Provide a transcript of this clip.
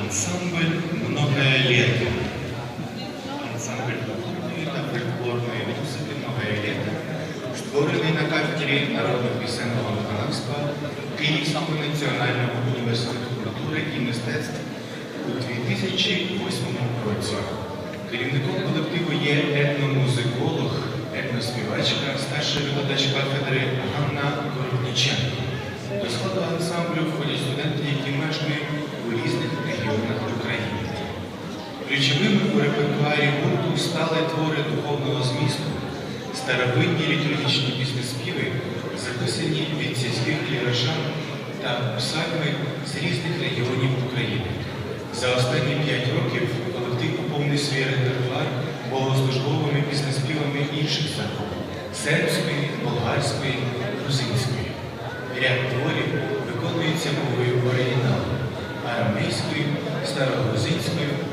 Ансамбль «Многое лето». Ансамбль фольклорної музики «Многое лето», створений на кафедрі народного пісенного виконавства Київського національного університету культури і мистецтв у 2008 році. Керівником колективу є етномузиколог, етноспівачка, старший викладач кафедри Ганна Коробніченко. До складу ансамблю входять студенти, які мешкають у різних регіонах України. Ключовими у репертуарі гурту стали твори духовного змісту, старовинні літургічні піснеспіви, записані від сільських клірашан та псальми з різних регіонів України. За останні п'ять років колектив поповнив свій репертуар богослужбовими піснеспівами інших церков сербської, болгарської, грузинської. Ряд творів виконується мовою оригіналу, арамейською, старогрузинською